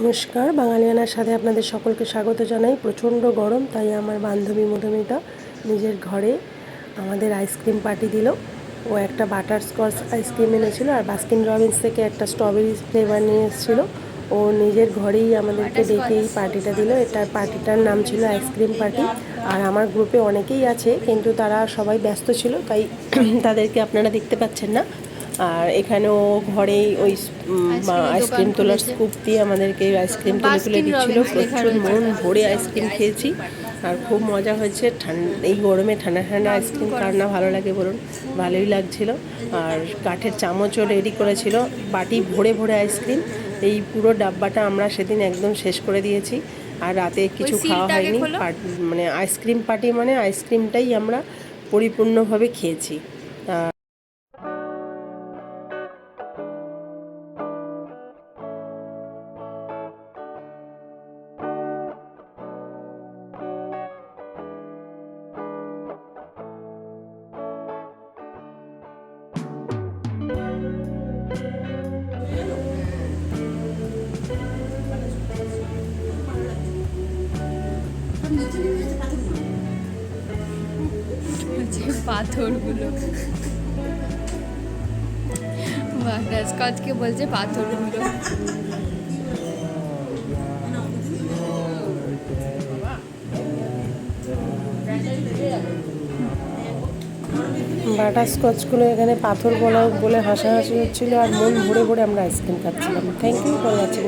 নমস্কার বাঙালিয়ানার সাথে আপনাদের সকলকে স্বাগত জানাই। প্রচণ্ড গরম তাই আমার বান্ধবী মধুমিতা নিজের ঘরে আমাদের আইসক্রিম পার্টি দিল। ও একটা বাটার স্কচ আইসক্রিম এনেছিল আর বাস্কিন রবিন্স থেকে একটা স্ট্রবেরি ফ্লেভার নিয়ে এসেছিল। ও নিজের ঘরেই আমাদেরকে ডেকে এই পার্টিটা দিল। এটার পার্টিটার নাম ছিল আইসক্রিম পার্টি। আর আমার গ্রুপে অনেকেই আছে কিন্তু তারা সবাই ব্যস্ত ছিল তাই তাদেরকে আপনারা দেখতে পাচ্ছেন না। আর এখানেও ঘরেই ওই আইসক্রিম তোলার স্কুপ দিয়ে আমাদেরকে আইসক্রিম তুলে তুলে দিচ্ছিল। প্রচুর মন ভরে আইসক্রিম খেয়েছি। আর খুব মজা হয়েছে। ঠান্ডা এই গরমে ঠান্ডা ঠান্ডা আইসক্রিম কার। না ভালো লাগে বলুন? ভালোই লাগছিল। আর কাঠের চামচও রেডি করেছিল। বাটি ভরে ভরে আইসক্রিম এই পুরো ডাব্বাটা আমরা সেদিন একদম শেষ করে দিয়েছি। আর রাতে কিছু খাওয়া হয়নি। মানে আইসক্রিম পার্টি মানে আইসক্রিমটাই আমরা পরিপূর্ণভাবে খেয়েছি। যে পাথরগুলো। বাটারস্কচকে বলছে পাথরগুলো? বাটার স্কচগুলো এখানে পাথর বলা বলে হাসাহাসি হচ্ছিল আর মন ভরে ভরে আমরা আইসক্রিম খাচ্ছিলাম। Thank you for watching